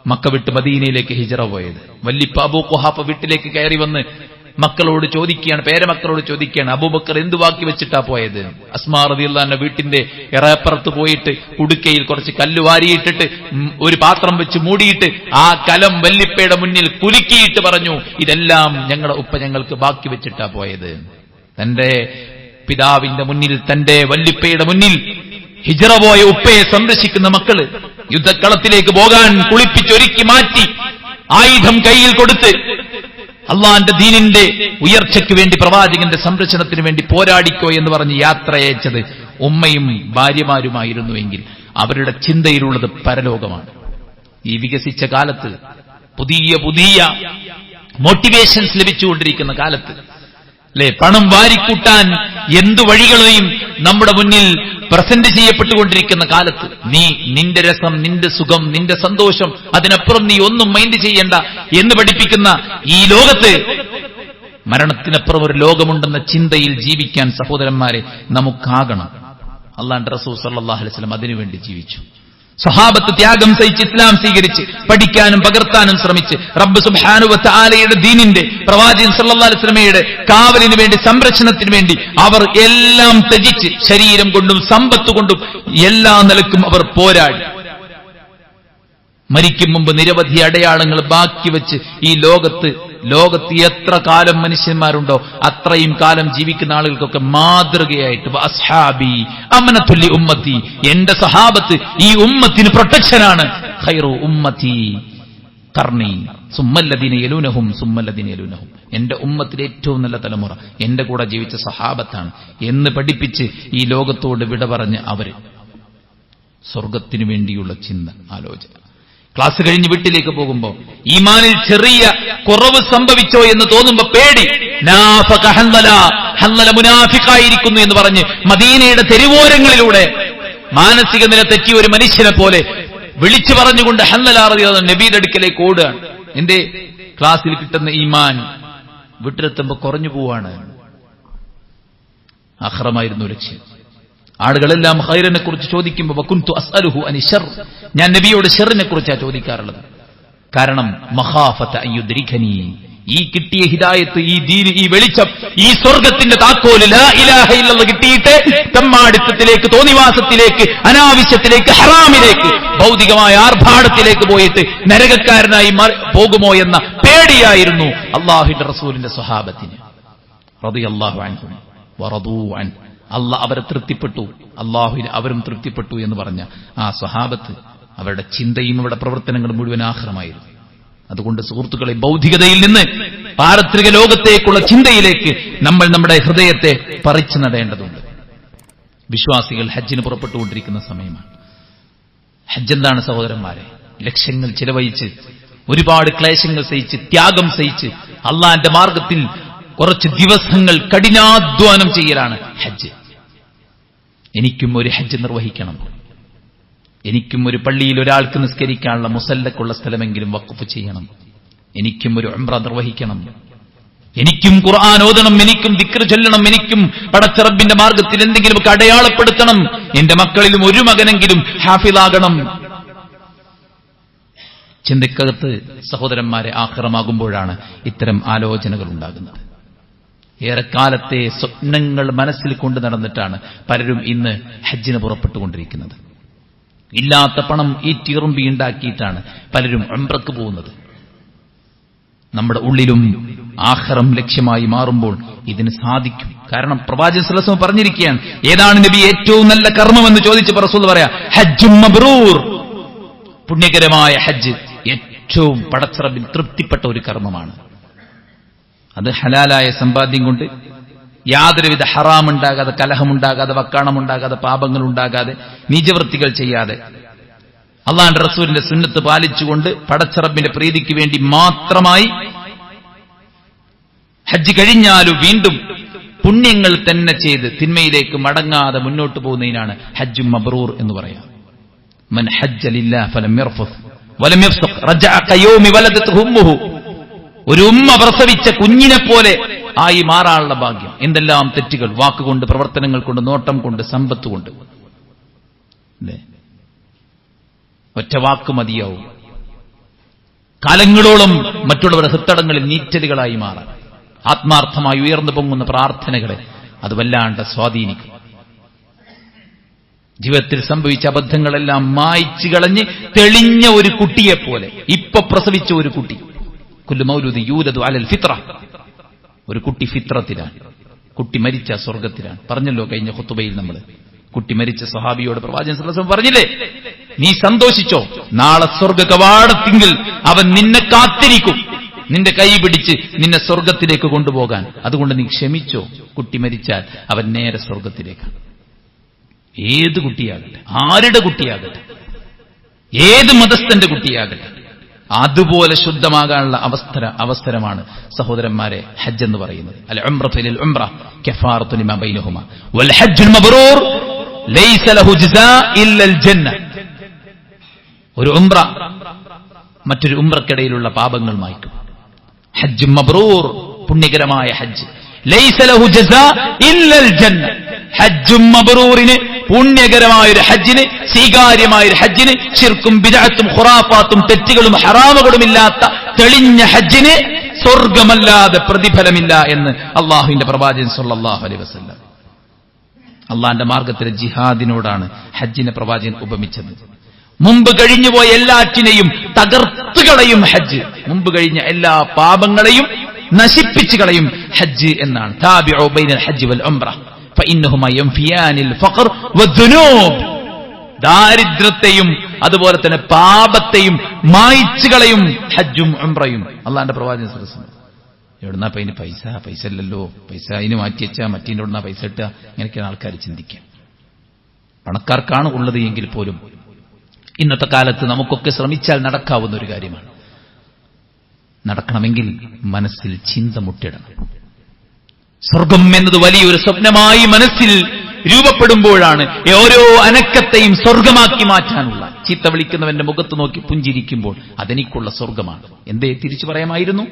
മക്ക വിട്ട് മദീനയിലേക്ക് ഹിജറ പോയത്. വല്ലിപ്പ അബൂ കുഹാപ്പ വീട്ടിലേക്ക് കയറി വന്ന് മക്കളോട് ചോദിക്കുകയാണ് പേരമക്കളോട് ചോദിക്കുകയാണ് അബൂബക്കർ എന്ത് ബാക്കി വെച്ചിട്ടാ പോയത്? അസ്മാ റതിയുള്ള വീട്ടിന്റെ ഇറയപ്പുറത്ത് പോയിട്ട് കുടുക്കയിൽ കുറച്ച് കല്ല് വാരിയിട്ടിട്ട് ഒരു പാത്രം വെച്ച് മൂടിയിട്ട് ആ കലം വല്ലിപ്പയുടെ മുന്നിൽ കുലുക്കിയിട്ട് പറഞ്ഞു ഇതെല്ലാം ഞങ്ങളുടെ ഉപ്പ ഞങ്ങൾക്ക് ബാക്കി വെച്ചിട്ടാ പോയത്. തന്റെ പിതാവിന്റെ മുന്നിൽ തന്റെ വല്ലിപ്പയുടെ മുന്നിൽ ഹിജറ പോയ ഉപ്പയെ സംരക്ഷിക്കുന്ന മക്കൾ യുദ്ധക്കളത്തിലേക്ക് പോകാൻ കുളിപ്പിച്ചൊരുക്കി മാറ്റി ആയുധം കയ്യിൽ കൊടുത്ത് അള്ളാന്റെ ദീനിന്റെ ഉയർച്ചയ്ക്ക് വേണ്ടി പ്രവാചകന്റെ സംരക്ഷണത്തിന് വേണ്ടി പോരാടിക്കോ എന്ന് പറഞ്ഞ് യാത്രയച്ചത് ഉമ്മയും ഭാര്യമാരുമായിരുന്നുവെങ്കിൽ അവരുടെ ചിന്തയിലുള്ളത് പരലോകമാണ്. ഈ വികസിച്ച കാലത്ത് പുതിയ പുതിയ മോട്ടിവേഷൻസ് ലഭിച്ചുകൊണ്ടിരിക്കുന്ന കാലത്ത് അല്ലെ പണം വാരിക്കൂട്ടാൻ എന്തു വഴികളെയും നമ്മുടെ മുന്നിൽ പ്രസന്റ് ചെയ്യപ്പെട്ടുകൊണ്ടിരിക്കുന്ന കാലത്ത് നീ നിന്റെ രസം നിന്റെ സുഖം നിന്റെ സന്തോഷം അതിനപ്പുറം നീ ഒന്നും മൈൻഡ് ചെയ്യേണ്ട എന്ന് പഠിപ്പിക്കുന്ന ഈ ലോകത്ത് മരണത്തിനപ്പുറം ഒരു ലോകമുണ്ടെന്ന ചിന്തയിൽ ജീവിക്കാൻ സഹോദരന്മാരെ നമുക്കാകണം. അള്ളാഹ് റസൂൽ സല്ലാഹു അലൈഹി അതിനുവേണ്ടി ജീവിച്ചു. സ്വഹാബത്ത് ത്യാഗം സഹിച്ച് ഇസ്ലാം സ്വീകരിച്ച് പഠിക്കാനും പകർത്താനും ശ്രമിച്ച് റബ്ബ് സുബാനുവത്ത് ആലയുടെ ദീനിന്റെ പ്രവാചകൻ സല്ലാ അലിസ്ലമയുടെ കാവലിന് വേണ്ടി സംരക്ഷണത്തിന് വേണ്ടി അവർ എല്ലാം ത്യജിച്ച് ശരീരം കൊണ്ടും സമ്പത്ത് കൊണ്ടും എല്ലാ നിലക്കും അവർ പോരാടി. മരിക്കും മുമ്പ് നിരവധി അടയാളങ്ങൾ ബാക്കി വെച്ച് ഈ ലോകത്ത് ലോകത്ത് എത്ര കാലം മനുഷ്യന്മാരുണ്ടോ അത്രയും കാലം ജീവിക്കുന്ന ആളുകൾക്കൊക്കെ മാതൃകയായിട്ട് അസ്ഹാബി അമനത്തുല്ലി ഉമ്മത്തി എന്റെ സഹാബത്ത് ഈ ഉമ്മത്തിന് പ്രൊട്ടക്ഷനാണ്. ഖൈറു ഉമ്മത്തി കർണി യലൂനഹും യലൂനഹും. എന്റെ ഉമ്മത്തിലെ ഏറ്റവും നല്ല തലമുറ എന്റെ കൂടെ ജീവിച്ച സഹാബത്താണ് എന്ന് പഠിപ്പിച്ച് ഈ ലോകത്തോട് വിട പറഞ്ഞ് അവർ സ്വർഗത്തിനു വേണ്ടിയുള്ള ചിന്ത ആലോചന. ക്ലാസ് കഴിഞ്ഞ് വീട്ടിലേക്ക് പോകുമ്പോ ഈമാനിൽ ചെറിയ കുറവ് സംഭവിച്ചോ എന്ന് തോന്നുമ്പോ പേടി. മുനാഫിക്കായിരിക്കുന്നു എന്ന് പറഞ്ഞ് മദീനയുടെ തെരുവോരങ്ങളിലൂടെ മാനസിക നില തെറ്റിയ ഒരു മനുഷ്യനെ പോലെ വിളിച്ചു പറഞ്ഞുകൊണ്ട് ഹന്നലാറിയത് നബീദ് അടുക്കലേക്ക് ഓടുകയാണ്. എന്റെ ക്ലാസ്സിൽ കിട്ടുന്ന ഈമാൻ വീട്ടിലെത്തുമ്പോ കുറഞ്ഞു പോവാണ്. അഹ്റമായിരുന്നു ലക്ഷ്യം. ആളുകളെല്ലാം ഹൈറിനെ കുറിച്ച് ചോദിക്കുമ്പോൾ വക്കുന്തു അസ്അലുഹു അനി ഷർ ഞാൻ നബിയോട് ഷെറിനെ കുറിച്ചാണ് ചോദിക്കാറുള്ളത്. കാരണം മഹാഫത്ത് അയ്യുദ്രിഖനി ഈ കിട്ടിയ ഹിദായത്ത് ഈ ദീന് ഈ വെളിച്ചം ഈ സ്വർഗത്തിന്റെ താക്കോൽ കിട്ടിയിട്ട് തമ്മാടിത്തത്തിലേക്ക് തോന്നിവാസത്തിലേക്ക് അനാവശ്യത്തിലേക്ക് ഹറാമിലേക്ക് ഭൗതികമായ ആർഭാടത്തിലേക്ക് പോയിട്ട് നരകക്കാരനായി പോകുമോ എന്ന പേടിയായിരുന്നു അള്ളാഹുന്റെ റസൂലിന്റെ സ്വഹാബത്തിന്. റളിയല്ലാഹു അൻഹു വറദൂ അൻ അല്ല അവരെ തൃപ്തിപ്പെട്ടു. അള്ളാഹുവിന് അവരും തൃപ്തിപ്പെട്ടു എന്ന് പറഞ്ഞ ആ സ്വഹാബത്ത് അവരുടെ ചിന്തയും അവരുടെ പ്രവർത്തനങ്ങളും മുഴുവൻ ആഹ്റമായിരുന്നു. അതുകൊണ്ട് സുഹൃത്തുക്കളെ ബൗദ്ധികതയിൽ നിന്ന് പാരത്രിക ലോകത്തേക്കുള്ള ചിന്തയിലേക്ക് നമ്മൾ നമ്മുടെ ഹൃദയത്തെ പറിച്ചു നടേണ്ടതുണ്ട്. വിശ്വാസികൾ ഹജ്ജിന് പുറപ്പെട്ടുകൊണ്ടിരിക്കുന്ന സമയമാണ്. ഹജ്ജ് എന്താണ് സഹോദരന്മാരെ? ലക്ഷ്യങ്ങൾ ചിലവഴിച്ച് ഒരുപാട് ക്ലേശങ്ങൾ സഹിച്ച് ത്യാഗം സഹിച്ച് അള്ളാന്റെ മാർഗത്തിൽ കുറച്ച് ദിവസങ്ങൾ കഠിനാധ്വാനം ചെയ്യലാണ് ഹജ്ജ്. എനിക്കും ഒരു ഹജ്ജ് നിർവഹിക്കണം. എനിക്കും ഒരു പള്ളിയിൽ ഒരാൾക്ക് നിസ്കരിക്കാനുള്ള മുസല്ലക്കുള്ള സ്ഥലമെങ്കിലും വഖഫ് ചെയ്യണം. എനിക്കും ഒരു ഉംറ നിർവഹിക്കണം. എനിക്കും ഖുർആൻ ഓതണം എനിക്കും ദിക്ർ ചൊല്ലണം എനിക്കും പടച്ചറബിന്റെ മാർഗത്തിൽ എന്തെങ്കിലുമൊക്കെ അടയാളപ്പെടുത്തണം. എന്റെ മക്കളിലും ഒരു മകനെങ്കിലും ഹാഫിലാകണം ചിന്തക്കകത്ത് സഹോദരന്മാരെ ആഹ്റമാകുമ്പോഴാണ് ഇത്തരം ആലോചനകൾ ഉണ്ടാകുന്നത്. ഏറെക്കാലത്തെ സ്വപ്നങ്ങൾ മനസ്സിൽ കൊണ്ട് നടന്നിട്ടാണ് പലരും ഇന്ന് ഹജ്ജിന് പുറപ്പെട്ടുകൊണ്ടിരിക്കുന്നത്. ഇല്ലാത്ത പണം ഈ ടീറും ഉണ്ടാക്കിയിട്ടാണ് പലരും അമ്പ്രക്ക് പോകുന്നത്. നമ്മുടെ ഉള്ളിലും ആഹ്റം ലക്ഷ്യമായി മാറുമ്പോൾ ഇതിന് സാധിക്കും. കാരണം പ്രവാചക സലസം പറഞ്ഞിരിക്കുകയാണ് ഏതാണ് നബി ഏറ്റവും നല്ല കർമ്മമെന്ന് ചോദിച്ച് റസൂൽ പറയാ ഹജ്ജും മബ്രൂർ പുണ്യകരമായ ഹജ്ജ് ഏറ്റവും പടച്ചറബിൽ തൃപ്തിപ്പെട്ട ഒരു കർമ്മമാണ്. അത് ഹലാലായ സമ്പാദ്യം കൊണ്ട് യാതൊരുവിധ ഹറാമുണ്ടാകാതെ കലഹമുണ്ടാകാതെ വക്കാണമുണ്ടാകാതെ പാപങ്ങളുണ്ടാകാതെ നീചവൃത്തികൾ ചെയ്യാതെ. അള്ളാന്റെ റസൂലിന്റെ സുന്നത്ത് പാലിച്ചുകൊണ്ട് പടച്ചറബിന്റെ പ്രീതിക്ക് വേണ്ടി മാത്രമായി ഹജ്ജ് കഴിഞ്ഞാലും വീണ്ടും പുണ്യങ്ങൾ തന്നെ ചെയ്ത് തിന്മയിലേക്ക് മടങ്ങാതെ മുന്നോട്ട് പോകുന്നതിനാണ് ഹജ്ജും മബ്രൂർ എന്ന് പറയാം. മൻ ഫലം ഒരു ഉമ്മ പ്രസവിച്ച കുഞ്ഞിനെ പോലെ ആയി മാറാനുള്ള ഭാഗ്യം. എന്തെല്ലാം തെറ്റുകൾ? വാക്കുകൊണ്ട് പ്രവർത്തനങ്ങൾ കൊണ്ട് നോട്ടം കൊണ്ട് സമ്പത്ത് കൊണ്ട്. ഒറ്റ വാക്ക് മതിയാവും. കാലങ്ങളോളം മറ്റുള്ളവരുടെ ഹൃത്തടങ്ങളിൽ നീറ്റലുകളായി മാറാൻ. ആത്മാർത്ഥമായി ഉയർന്നു പൊങ്ങുന്ന പ്രാർത്ഥനകളെ അത് വല്ലാണ്ട് സ്വാധീനിക്കും. ജീവിതത്തിൽ സംഭവിച്ച അബദ്ധങ്ങളെല്ലാം മായ്ച്ചു കളഞ്ഞ് തെളിഞ്ഞ ഒരു കുട്ടിയെപ്പോലെ ഇപ്പൊ പ്രസവിച്ച ഒരു കുട്ടി. അലൽ ഒരു കുട്ടി ഫിത്രത്തിലാണ് കുട്ടി മരിച്ച സ്വർഗത്തിലാണ്. പറഞ്ഞല്ലോ കഴിഞ്ഞ ഹുത്തുബയിൽ നമ്മൾ കുട്ടി മരിച്ച സ്വഹാബിയോട് പ്രവാചകൻ വസല്ലം പറഞ്ഞില്ലേ? നീ സന്തോഷിച്ചോ? നാളെ സ്വർഗ കവാടത്തിങ്കിൽ അവൻ നിന്നെ കാത്തിരിക്കും. നിന്റെ കൈ പിടിച്ച് നിന്നെ സ്വർഗത്തിലേക്ക് കൊണ്ടുപോകാൻ. അതുകൊണ്ട് നീ ക്ഷമിച്ചോ? കുട്ടി മരിച്ചാൽ അവൻ നേരെ സ്വർഗത്തിലേക്കാണ് ഏത് കുട്ടിയാകട്ടെ? ആരുടെ കുട്ടിയാകട്ടെ? ഏത് മതസ്ഥന്റെ കുട്ടിയാകട്ടെ? അതുപോലെ ശുദ്ധമാകാനുള്ള അവസ്ഥര അവസരമാണ് സഹോദരന്മാരെ ഹജ്ജ് എന്ന് പറയുന്നത്. അൽ ഉംറത്തുലിൽ ഉംറ കഫാറത്തു ലിമാ വൽ ഹജ്ജുൽ ലൈസ ലഹു ജന്ന. ഒരു ഉംറ മറ്റൊരു ഉംറക്കിടയിലുള്ള പാപങ്ങൾ മായ്ക്കും. ഹജ്ജ് മബ്രൂർ പുണ്യകരമായ ഹജ്ജ്. ലൈസ ലഹു ജസാ ഇല്ലൽ ജന്ന. ഹജ്ജും മബ്രൂറിന് പുണ്യകരമായ ഒരു ഹജ്ജിന് സ്വീകാര്യമായ ഒരു ഹജ്ജിന് ശിർക്കും ബിരാത്തും ഖുറാഫാത്തും തെറ്റുകളും ഹറാമുകളും ഇല്ലാത്ത തെളിഞ്ഞ ഹജ്ജിന് സ്വർഗമല്ലാതെ പ്രതിഫലമില്ല എന്ന് അള്ളാഹുവിന്റെ പ്രവാചകൻ സല്ലാഹു അലൈഹി വസല്ലം. അള്ളാന്റെ മാർഗത്തിലെ ജിഹാദിനോടാണ് ഹജ്ജിനെ പ്രവാചകൻ ഉപമിച്ചത്. മുമ്പ് കഴിഞ്ഞുപോയ എല്ലാറ്റിനെയും തകർത്ത് കളയും ഹജ്ജ്. മുമ്പ് കഴിഞ്ഞ എല്ലാ പാപങ്ങളെയും നശിപ്പിച്ചു കളയും ഹജ്ജ് എന്നാണ്. ഹജ്ജ് വൽ ഉംറ. ദാരിദ്ര്യത്തെയും അതുപോലെ തന്നെ പാപത്തെയും മായ്ച്ചു കളയും ഹജ്ജും ഉംറയും. അള്ളാന്റെ പ്രവാചകൻ സദസ്സും എവിടുന്നാ ഇപ്പൊ അതിന് പൈസ? പൈസ ഇല്ലല്ലോ. പൈസ അതിന് മാറ്റി വെച്ചാ മറ്റേ എവിടുന്നാ പൈസ ഇട്ടുക ഇങ്ങനെയൊക്കെയാണ് ആൾക്കാർ ചിന്തിക്കുക. പണക്കാർക്കാണ് ഉള്ളത് എങ്കിൽ പോലും ഇന്നത്തെ കാലത്ത് നമുക്കൊക്കെ ശ്രമിച്ചാൽ നടക്കാവുന്ന ഒരു കാര്യമാണ്. നടക്കണമെങ്കിൽ മനസ്സിൽ ചിന്ത മുട്ടിടണം. സ്വർഗം എന്നത് വലിയൊരു സ്വപ്നമായി മനസ്സിൽ രൂപപ്പെടുമ്പോഴാണ് ഓരോ അനക്കത്തെയും സ്വർഗമാക്കി മാറ്റാനുള്ള. ചീത്ത വിളിക്കുന്നവന്റെ മുഖത്ത് നോക്കി പുഞ്ചിരിക്കുമ്പോൾ അതെനിക്കുള്ള സ്വർഗമാണ്. എന്തേ തിരിച്ചു പറയാമായിരുന്നു?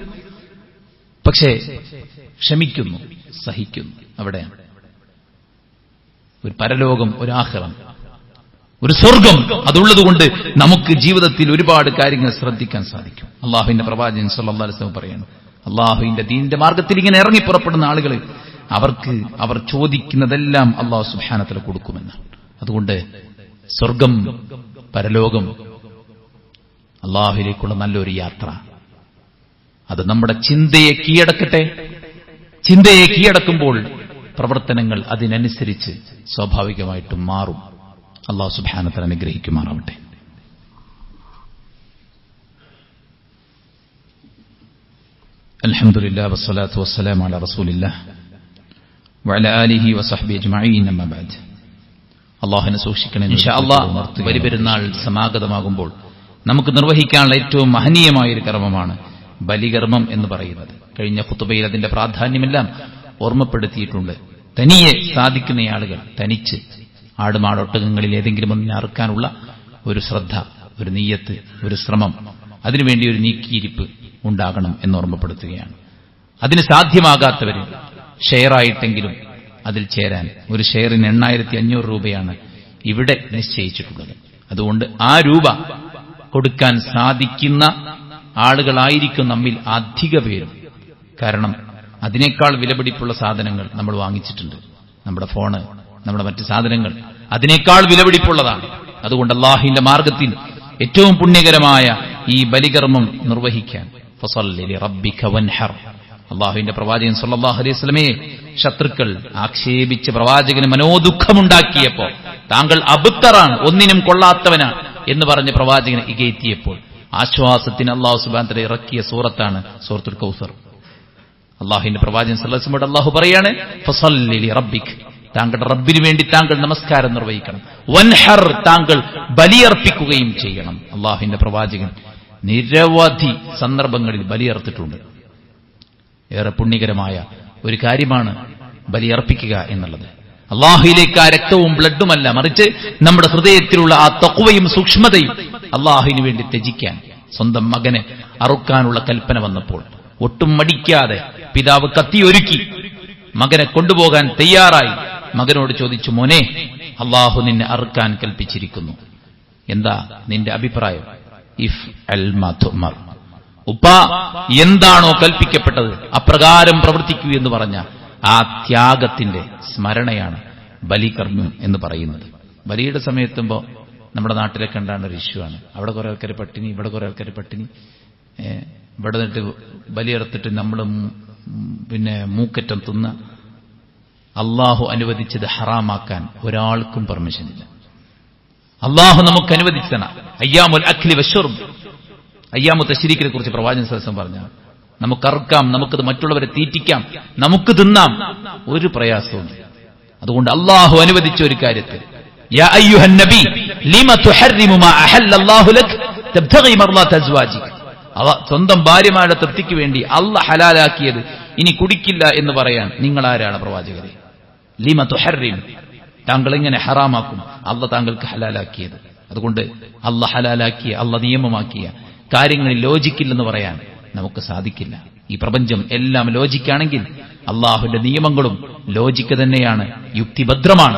പക്ഷേ ക്ഷമിക്കുന്നു സഹിക്കുന്നു. അവിടെ ഒരു പരലോകം ഒരു ആഹ്റം ഒരു സ്വർഗം അതുള്ളതുകൊണ്ട് നമുക്ക് ജീവിതത്തിൽ ഒരുപാട് കാര്യങ്ങൾ ശ്രദ്ധിക്കാൻ സാധിക്കും. അള്ളാഹുവിന്റെ പ്രവാചകൻ വസല്ലം പറയാണ് അള്ളാഹുവിന്റെ ദീനിന്റെ മാർഗത്തിൽ ഇങ്ങനെ ഇറങ്ങി പുറപ്പെടുന്ന ആളുകൾ അവർക്ക് അവർ ചോദിക്കുന്നതെല്ലാം അള്ളാഹു സുഹാനത്തിൽ കൊടുക്കുമെന്നാണ് അതുകൊണ്ട് സ്വർഗം പരലോകം അള്ളാഹുലേക്കുള്ള നല്ലൊരു യാത്ര. അത് നമ്മുടെ ചിന്തയെ കീഴടക്കട്ടെ. ചിന്തയെ കീഴടക്കുമ്പോൾ പ്രവർത്തനങ്ങൾ അതിനനുസരിച്ച് സ്വാഭാവികമായിട്ടും മാറും. അള്ളാഹു സുബാനത്തിൽ അനുഗ്രഹിക്കുമാറാവട്ടെ. അൽഹംദുലില്ലാ വസ്സലാത്തു വസ്സലാം അല റസൂലില്ലാ വഅല ആലിഹി വസഹ്ബി അജ്മഈൻ അമ്മാ شاء അള്ളാഹുവിനെ സൂക്ഷിക്കണേ ഇൻഷാ അല്ലാഹ് دماغم സമാഗതമാകുമ്പോൾ നമുക്ക് നിർവഹിക്കാനുള്ള ഏറ്റവും മഹനീയമായ ഒരു കർമ്മമാണ് ബലികർമ്മം എന്ന് പറയുന്നത്. കഴിഞ്ഞ കുത്തുബയിൽ അതിന്റെ പ്രാധാന്യമെല്ലാം ഓർമ്മപ്പെടുത്തിയിട്ടുണ്ട്. തനിയെ സാധിക്കുന്ന ആളുകൾ തനിച്ച് ആടുമാടൊട്ടകങ്ങളിൽ ഏതെങ്കിലും ഒന്നിനെ അറുക്കാനുള്ള ഒരു ശ്രദ്ധ ഒരു നീയത്ത് ഒരു ശ്രമം അതിനുവേണ്ടി ഒരു നീക്കിയിരിപ്പ് ഉണ്ടാകണം എന്ന് ഓർമ്മപ്പെടുത്തുകയാണ്. അതിന് സാധ്യമാകാത്തവര് ഷെയറായിട്ടെങ്കിലും അതിൽ ചേരാൻ. ഒരു ഷെയറിന് എണ്ണായിരത്തി അഞ്ഞൂറ് രൂപയാണ് ഇവിടെ നിശ്ചയിച്ചിട്ടുള്ളത്. അതുകൊണ്ട് ആ രൂപ കൊടുക്കാൻ സാധിക്കുന്ന ആളുകളായിരിക്കും നമ്മിൽ അധിക പേരും. കാരണം അതിനേക്കാൾ വിലപിടിപ്പുള്ള സാധനങ്ങൾ നമ്മൾ വാങ്ങിച്ചിട്ടുണ്ട്. നമ്മുടെ ഫോണ് നമ്മുടെ മറ്റ് സാധനങ്ങൾ അതിനേക്കാൾ വിലപിടിപ്പുള്ളതാണ്. അതുകൊണ്ട് അള്ളാഹിന്റെ മാർഗത്തിൽ ഏറ്റവും പുണ്യകരമായ ഈ ബലികർമ്മം നിർവഹിക്കാൻ അള്ളാഹുവിന്റെ പ്രവാചകൻ സല്ലാഹു അലൈഹി സ്വലമയെ ശത്രുക്കൾ ആക്ഷേപിച്ച് പ്രവാചകന് മനോദുഃഖമുണ്ടാക്കിയപ്പോ താങ്കൾ അബുത്തറാണ് ഒന്നിനും കൊള്ളാത്തവനാണ് എന്ന് പറഞ്ഞ് പ്രവാചകനെ ഇകയറ്റിയപ്പോൾ ആശ്വാസത്തിന് അള്ളാഹു സുബാന്തര ഇറക്കിയ സൂറത്താണ് സൂറത്തുൽ കൗസർ. അള്ളാഹുവിന്റെ പ്രവാചകൻ സല്ലാസ്മോട് അള്ളാഹു പറയാണ് താങ്കളുടെ റബ്ബിന് വേണ്ടി താങ്കൾ നമസ്കാരം നിർവഹിക്കണം. വൻഹർ താങ്കൾ ബലിയർപ്പിക്കുകയും ചെയ്യണം. അള്ളാഹുവിന്റെ പ്രവാചകൻ നിരവധി സന്ദർഭങ്ങളിൽ ബലിയർത്തിട്ടുണ്ട് ഏറെ പുണ്യകരമായ ഒരു കാര്യമാണ് ബലിയർപ്പിക്കുക എന്നുള്ളത്. അള്ളാഹുയിലേക്ക് ആ രക്തവും ബ്ലഡുമല്ല മറിച്ച് നമ്മുടെ ഹൃദയത്തിലുള്ള ആ തക്കുവയും സൂക്ഷ്മതയും അള്ളാഹുവിന് വേണ്ടി ത്യജിക്കാൻ സ്വന്തം മകനെ അറുക്കാനുള്ള കൽപ്പന വന്നപ്പോൾ ഒട്ടും മടിക്കാതെ പിതാവ് കത്തിയൊരുക്കി മകനെ കൊണ്ടുപോകാൻ തയ്യാറായി. മകനോട് ചോദിച്ചു മോനെ അള്ളാഹു നിന്നെ അറുക്കാൻ കൽപ്പിച്ചിരിക്കുന്നു. എന്താ നിന്റെ അഭിപ്രായം? ഇഫ് അൽ ഉപ്പ എന്താണോ കൽപ്പിക്കപ്പെട്ടത് അപ്രകാരം പ്രവർത്തിക്കൂ എന്ന് പറഞ്ഞ ആ ത്യാഗത്തിന്റെ സ്മരണയാണ് ബലികർമ്മം എന്ന് പറയുന്നത്. ബലിയുടെ സമയത്തുമ്പോ നമ്മുടെ നാട്ടിലൊക്കെ ഉണ്ടാകുന്ന ഒരു ഇഷ്യൂ ആണ്. അവിടെ കുറെ ആൾക്കാർ പട്ടിണി ഇവിടെ കുറെ ആൾക്കാർ പട്ടിണി. ഇവിടെ നിന്നിട്ട് ബലിയെടുത്തിട്ട് നമ്മൾ പിന്നെ മൂക്കറ്റം തിന്ന അള്ളാഹു അനുവദിച്ചത് ഹറാമാക്കാൻ ഒരാൾക്കും പെർമിഷൻ ഇല്ല. അള്ളാഹു നമുക്ക് അനുവദിച്ചതാണ്. അയ്യാമുൽ അഖ്ലി വഷുർബ് അയ്യാമു തശ്രീഖിനെ കുറിച്ച് പ്രവാചകൻ സദസ്സം പറഞ്ഞ നമുക്ക് അറുക്കാം നമുക്കത് മറ്റുള്ളവരെ തീറ്റിക്കാം നമുക്ക് തിന്നാം. ഒരു പ്രയാസവും അതുകൊണ്ട് അള്ളാഹു അനുവദിച്ച ഒരു കാര്യത്തിൽ. സ്വന്തം ഭാര്യമാരുടെ തൃപ്തിക്ക് വേണ്ടി അല്ല ഹലാലാക്കിയത് ഇനി കുടിക്കില്ല എന്ന് പറയാൻ നിങ്ങൾ ആരാണ് പ്രവാചകരെ? ലിമ തുഹർറിം താങ്കൾ എങ്ങനെ ഹറാമാക്കും. അല്ല താങ്കൾക്ക് ഹലാലാക്കിയത്. അതുകൊണ്ട് അല്ല ഹലാലാക്കിയ അല്ല നിയമമാക്കിയ കാര്യങ്ങളിൽ ലോജിക്കില്ലെന്ന് പറയാൻ നമുക്ക് സാധിക്കില്ല. ഈ പ്രപഞ്ചം എല്ലാം ലോജിക്കാണെങ്കിൽ അള്ളാഹുവിന്റെ നിയമങ്ങളും ലോജിക്ക് തന്നെയാണ് യുക്തിഭദ്രമാണ്.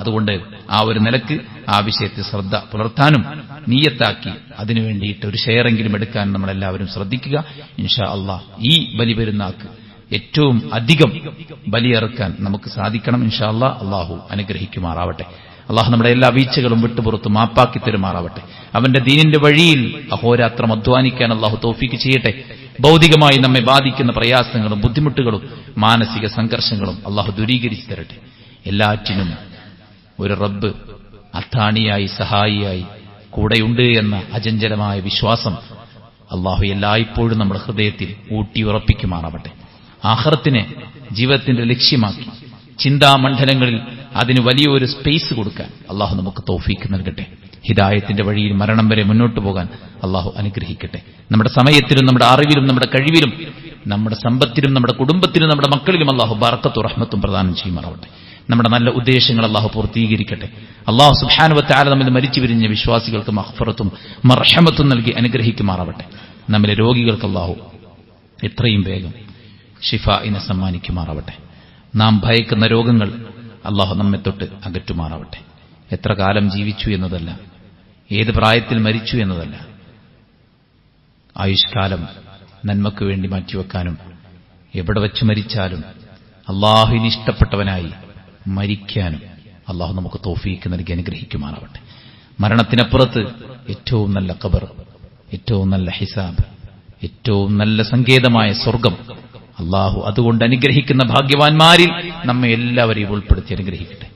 അതുകൊണ്ട് ആ ഒരു നിലയ്ക്ക് ആ വിഷയത്തിൽ ശ്രദ്ധ പുലർത്താനും നീയത്താക്കി അതിനുവേണ്ടിയിട്ട് ഒരു ഷെയറെങ്കിലും എടുക്കാൻ നമ്മളെല്ലാവരും ശ്രദ്ധിക്കുക. ഇൻഷാ അള്ളാഹ് ഈ ബലി പെരുന്നാക്ക് ഏറ്റവും അധികം ബലിയിറക്കാൻ നമുക്ക് സാധിക്കണം ഇൻഷാ അള്ളാഹ് അള്ളാഹു അനുഗ്രഹിക്കുമാറാവട്ടെ. അള്ളാഹു നമ്മുടെ എല്ലാ വീഴ്ചകളും വിട്ടുപുറത്ത് മാപ്പാക്കി തരുമാറാവട്ടെ. അവന്റെ ദീനിന്റെ വഴിയിൽ അഹോരാത്രം അധ്വാനിക്കാൻ അള്ളാഹു തോഫിക്ക് ചെയ്യട്ടെ. ഭൗതികമായി നമ്മെ ബാധിക്കുന്ന പ്രയാസങ്ങളും ബുദ്ധിമുട്ടുകളും മാനസിക സംഘർഷങ്ങളും അള്ളാഹു ദൂരീകരിച്ചു തരട്ടെ. എല്ലാറ്റിനും ഒരു റബ്ബ് അത്താണിയായി സഹായിയായി കൂടെയുണ്ട് എന്ന അചഞ്ചലമായ വിശ്വാസം അള്ളാഹു എല്ലായ്പ്പോഴും നമ്മുടെ ഹൃദയത്തിൽ ഊട്ടിയുറപ്പിക്കുമാറാവട്ടെ. ആഹ്റത്തിനെ ജീവിതത്തിന്റെ ലക്ഷ്യമാക്കി. ചിന്താമണ്ഡലങ്ങളിൽ അതിന് വലിയൊരു സ്പേസ് കൊടുക്കാൻ അള്ളാഹു നമുക്ക് തോഫീക്ക് നൽകട്ടെ. ഹിദായത്തിന്റെ വഴിയിൽ മരണം വരെ മുന്നോട്ട് പോകാൻ അള്ളാഹു അനുഗ്രഹിക്കട്ടെ. നമ്മുടെ സമയത്തിലും നമ്മുടെ അറിവിലും നമ്മുടെ കഴിവിലും നമ്മുടെ സമ്പത്തിലും നമ്മുടെ കുടുംബത്തിലും നമ്മുടെ മക്കളിലും അള്ളാഹു ബർക്കത്തു റഹ്മത്തും പ്രദാനം ചെയ്യുമാറാവട്ടെ. നമ്മുടെ നല്ല ഉദ്ദേശങ്ങൾ അള്ളാഹു പൂർത്തീകരിക്കട്ടെ. അള്ളാഹു സുഹാനുവത്താല നമ്മൾ മരിച്ചു വിരിഞ്ഞ വിശ്വാസികൾക്ക് മഹ്ഫറത്തും മർഹമത്തും നൽകി അനുഗ്രഹിക്കുമാറാവട്ടെ. നമ്മിലെ രോഗികൾക്ക് അള്ളാഹു എത്രയും വേഗം ഷിഫായിനെ സമ്മാനിക്കുമാറാവട്ടെ. നാം ഭയക്കുന്ന രോഗങ്ങൾ അള്ളാഹു നമ്മെ തൊട്ട് അകറ്റുമാറാവട്ടെ. എത്ര കാലം ജീവിച്ചു എന്നതല്ല ഏത് പ്രായത്തിൽ മരിച്ചു എന്നതല്ല. ആയുഷ്കാലം നന്മക്ക് വേണ്ടി മാറ്റിവെക്കാനും എവിടെ വച്ച് മരിച്ചാലും അള്ളാഹുവിന് ഇഷ്ടപ്പെട്ടവനായി മരിക്കാനും അള്ളാഹു നമുക്ക് തോഫീക്ക് നൽകി അനുഗ്രഹിക്കുമാറാവട്ടെ. മരണത്തിനപ്പുറത്ത് ഏറ്റവും നല്ല കബർ ഏറ്റവും നല്ല ഹിസാബ് ഏറ്റവും നല്ല സങ്കേതമായ സ്വർഗം അള്ളാഹു അതുകൊണ്ട് അനുഗ്രഹിക്കുന്ന ഭാഗ്യവാന്മാരിൽ നമ്മെ എല്ലാവരെയും ഉൾപ്പെടുത്തി അനുഗ്രഹിക്കട്ടെ.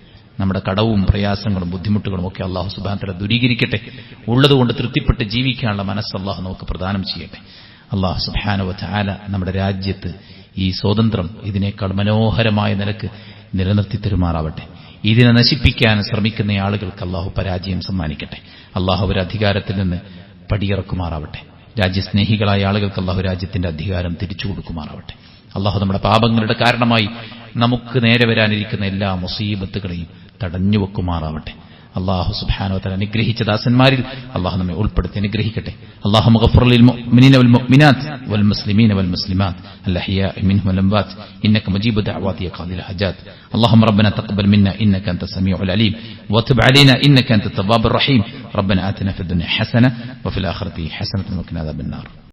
നമ്മുടെ കടവും പ്രയാസങ്ങളും ബുദ്ധിമുട്ടുകളും ഒക്കെ അള്ളാഹു സുബാന്തര ദൂരീകരിക്കട്ടെ. ഉള്ളതുകൊണ്ട് തൃപ്തിപ്പെട്ട് ജീവിക്കാനുള്ള മനസ്സ് അള്ളാഹു നമുക്ക് പ്രദാനം ചെയ്യട്ടെ. അള്ളാഹു സുബാനവ ചാല നമ്മുടെ രാജ്യത്ത് ഈ സ്വാതന്ത്ര്യം ഇതിനേക്കാൾ മനോഹരമായ നിലയ്ക്ക് നിലനിർത്തി തരുമാറാവട്ടെ. ഇതിനെ നശിപ്പിക്കാൻ ശ്രമിക്കുന്ന ആളുകൾക്ക് അള്ളാഹു പരാജയം സമ്മാനിക്കട്ടെ. അള്ളാഹു ഒരു അധികാരത്തിൽ നിന്ന് പടിയിറക്കുമാറാവട്ടെ. രാജ്യസ്നേഹികളായ ആളുകൾക്ക് അള്ളാഹു രാജ്യത്തിന്റെ അധികാരം തിരിച്ചു കൊടുക്കുമാറാവട്ടെ. അള്ളാഹു നമ്മുടെ പാപങ്ങളുടെ കാരണമായി നമുക്ക് നേരെ വരാനിരിക്കുന്ന എല്ലാ മുസീബത്തുകളെയും തടഞ്ഞു വെക്കുമാറാവട്ടെ അള്ളാഹു സുബാനോത്തൽ അനുഗ്രഹിച്ച ദാസന്മാരിൽ അള്ളാഹു നമ്മെ ഉൾപ്പെടുത്തി അനുഗ്രഹിക്കട്ടെ അള്ളാഹു മഗഫുറിൽ المؤمنين والمؤمنات والمسلمين والمسلمات الأحياء منهم والأموات إنك مجيب دعوات يا قاضي الحاجات اللهم ربنا تقبل منا إنك أنت السميع العليم وتب علينا إنك أنت التواب الرحيم ربنا آتنا في الدنيا حسنة وفي الآخرة حسنة وقنا عذاب النار